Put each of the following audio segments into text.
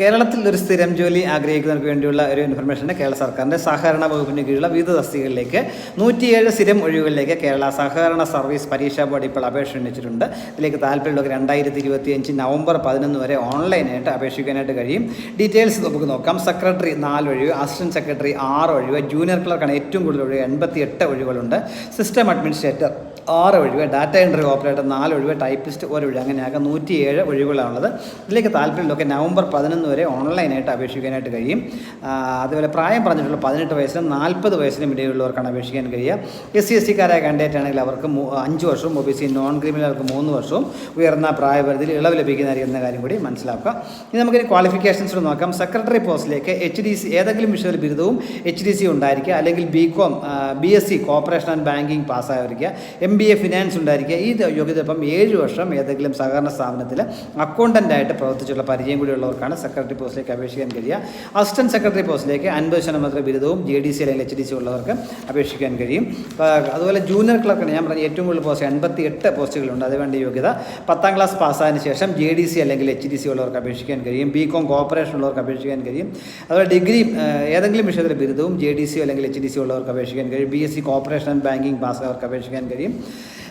കേരളത്തിൽ ഒരു സ്ഥിരം ജോലി ആഗ്രഹിക്കുന്നവർക്ക് വേണ്ടിയുള്ള ഒരു ഇൻഫർമേഷന്റെ കേരള സർക്കാരിന്റെ സഹകരണ വകുപ്പിന് കീഴിലുള്ള വിവിധ തസ്തികകളിലേക്ക് നൂറ്റിയേഴ് സ്ഥിരം ഒഴിവുകളിലേക്ക് കേരള സഹകരണ സർവീസ് പരീക്ഷാ ബോർഡ് ഇപ്പോൾ അപേക്ഷ ക്ഷണിച്ചിട്ടുണ്ട് ഇതിലേക്ക് താല്പര്യമുള്ളവർ രണ്ടായിരത്തി ഇരുപത്തിയഞ്ച് നവംബർ പതിനൊന്ന് വരെ ഓൺലൈനായിട്ട് അപേക്ഷിക്കാനായിട്ട് കഴിയും. ഡീറ്റെയിൽസ് നമുക്ക് നോക്കാം. സെക്രട്ടറി നാല് ഒഴിവ് അസിസ്റ്റന്റ് സെക്രട്ടറി ആറ് ഒഴിവ് ജൂനിയർ ക്ലർക്കാണ് ഏറ്റവും കൂടുതൽ ഒഴിവ് എൺപത്തി എട്ട് ഒഴിവുകളുണ്ട്. സിസ്റ്റം അഡ്മിനിസ്ട്രേറ്റർ ആറ് ഒഴിവ് ഡാറ്റ എൻട്രി ഓപ്പറേറ്റർ നാല് ഒഴിവ് ടൈപ്പിസ്റ്റ് ഒരു ഒഴിവ് അങ്ങനെയാകെ നൂറ്റിയേഴ് ഒഴിവുകളാണുള്ളത്. ഇതിലേക്ക് താല്പര്യമുള്ളതൊക്കെ നവംബർ പതിനൊന്ന് വരെ ഓൺലൈനായിട്ട് അപേക്ഷിക്കാനായിട്ട് കഴിയും. അതുപോലെ പ്രായം പറഞ്ഞിട്ടുള്ള പതിനെട്ട് വയസ്സിനും നാൽപ്പത് വയസ്സിനും ഇടയിലുള്ളവർക്കാണ് അപേക്ഷിക്കാൻ കഴിയുക. എസ് സി എസ് സിക്കാരായ കാൻഡിഡേറ്റ് ആണെങ്കിൽ അവർക്ക് അഞ്ച് വർഷവും ഒ ബി സി നോൺ ക്രിമിനലുകൾക്ക് മൂന്ന് വർഷവും ഉയർന്ന പ്രായപരിധിയിൽ ഇളവ് ലഭിക്കുന്നതായിരിക്കും എന്ന കാര്യം കൂടി മനസ്സിലാക്കുക. ഇനി നമുക്കിനി ക്വാളിഫിക്കേഷൻസ് നോക്കാം. സെക്രട്ടറി പോസ്റ്റിലേക്ക് എച്ച് ഡി സി ഏതെങ്കിലും വിഷയത്തിൽ ബിരുദവും എച്ച് ഡി സി ഉണ്ടായിരിക്കുക. അല്ലെങ്കിൽ B Com B S C cooperation and banking പാസ്സായിരിക്കുക M B A finance ഉണ്ടായിരിക്കുക. ഈ യോഗ്യത ഇപ്പം ഏഴ് വർഷം ഏതെങ്കിലും സഹകരണ സ്ഥാപനത്തിൽ അക്കൗണ്ടന്റായിട്ട് പ്രവർത്തിച്ചുള്ള പരിചയം കൂടിയുള്ളവർക്കാണ് സെക്രട്ടറി പോസ്റ്റിലേക്ക് അപേക്ഷിക്കാൻ കഴിയുക. അസിസ്റ്റന്റ് സെക്രട്ടറി പോസ്റ്റിലേക്ക് അൻപത് ശതമാനം ബിരുദവും ജെ ഡി സി അല്ലെങ്കിൽ എച്ച് ഡി സി ഉള്ളവർക്ക് അപേക്ഷിക്കാൻ കഴിയും. അതുപോലെ ജൂനിയർ ക്ലർക്കാണ് ഞാൻ പറഞ്ഞ ഏറ്റവും കൂടുതൽ പോസ്റ്റ് എൺപത്തി എട്ട് പോസ്റ്റുകളുണ്ട്. അതുവേണ്ട യോഗ്യത പത്താം ക്ലാസ് പാസ്സായതിനു ശേഷം ജെ ഡി സി അല്ലെങ്കിൽ എച്ച് ഡി സി ഉള്ളവർക്ക് അപേക്ഷിക്കാൻ കഴിയും. ബി കോം കോപ്പറേഷൻ ഉള്ളവർക്ക് അപേക്ഷിക്കാൻ കഴിയും. അതുപോലെ ഡിഗ്രി ഏതെങ്കിലും വിഷയത്തിൽ ബിരുദവും ജെ ഡി സി അല്ലെങ്കിൽ എച്ച് ഡി സി ഉള്ളവർക്ക് അപേക്ഷിക്കാൻ കഴിയും. B S C cooperation and banking pass അവർക്ക് അപേക്ഷിക്കാൻ കഴിയും.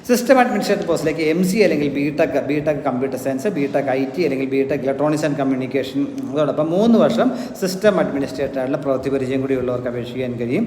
സിസ്റ്റം അഡ്മിനിസ്ട്രേറ്റർ പോസ്റ്റിലേക്ക് എം സി അല്ലെങ്കിൽ B tech B tech computer science B tech I T അല്ലെങ്കിൽ B tech electronics and communication അതോടൊപ്പം മൂന്ന് വർഷം സിസ്റ്റം അഡ്മിനിസ്ട്രേറ്ററായിട്ടുള്ള പ്രവൃത്തി പരിചയം കൂടി ഉള്ളവർക്ക് അപേക്ഷിക്കാൻ കഴിയും.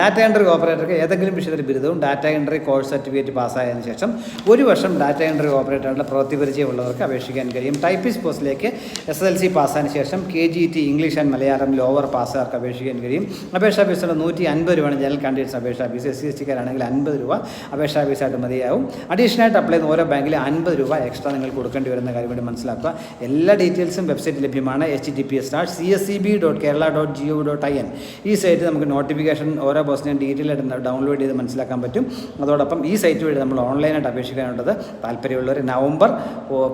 ഡാറ്റ എൻട്രി ഓപ്പറേറ്റർക്ക് ഏതെങ്കിലും വിഷയത്തിൽ ബിരുദവും ഡാറ്റ എൻട്രി കോഴ്സ് സർട്ടിഫിക്കറ്റ് പാസ്സായതിനു ശേഷം ഒരു വർഷം ഡാറ്റ എൻട്രി ഓപ്പറേറ്ററായിട്ടുള്ള പ്രവൃത്തി പരിചയം ഉള്ളവർക്ക് അപേക്ഷിക്കാൻ കഴിയും. ടൈപ്പിസ്റ്റ് പോസ്റ്റിലേക്ക് എസ് എൽ സി പാസ്സായതിനു ശേഷം K G T English and Malayalam lower പാസ്സുകാർക്ക് അപേക്ഷിക്കാൻ കഴിയും. അപേക്ഷാ ഫീസുള്ള നൂറ്റി അൻപത് രൂപയാണ് ജനറൽ കാൻഡിഡേറ്റ്സ് അപേക്ഷാ ഫീസ് എസ് സി എസ് ടിക്കാരാണെങ്കിൽ അൻപത് രൂപ അപേക്ഷാ ഫീസായിട്ട് മതിയാവും. അഡീഷണൽ ആയിട്ട് അപ്ലൈ ചെയ്യുന്ന ഓരോ ബാങ്കിൽ അൻപത് രൂപ എക്സ്ട്രാ നിങ്ങൾ കൊടുക്കേണ്ടി വരുന്ന കാര്യം വേണ്ടി മനസ്സിലാക്കുക. എല്ലാ ഡീറ്റെയിൽസും വെബ്സൈറ്റ് ലഭ്യമാണ് H T P S start C S C B dot Kerala dot G O dot I N ഈ സൈറ്റ് നമുക്ക് നോട്ടിഫിക്കേഷൻ ഓരോ പോസ്റ്റിനും ഡീറ്റെയിൽ ആയിട്ട് ഡൗൺലോഡ് ചെയ്ത് മനസ്സിലാക്കാൻ പറ്റും. അതോടൊപ്പം ഈ സൈറ്റ് വഴി നമ്മൾ ഓൺലൈനായിട്ട് അപേക്ഷിക്കാനുള്ളത് താല്പര്യമുള്ളവർ നവംബർ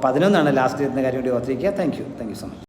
പതിനൊന്നാണ് ലാസ്റ്റ് എന്ന കാര്യം കൂടി ഓർത്തിരിക്കുക. Thank you thank you so much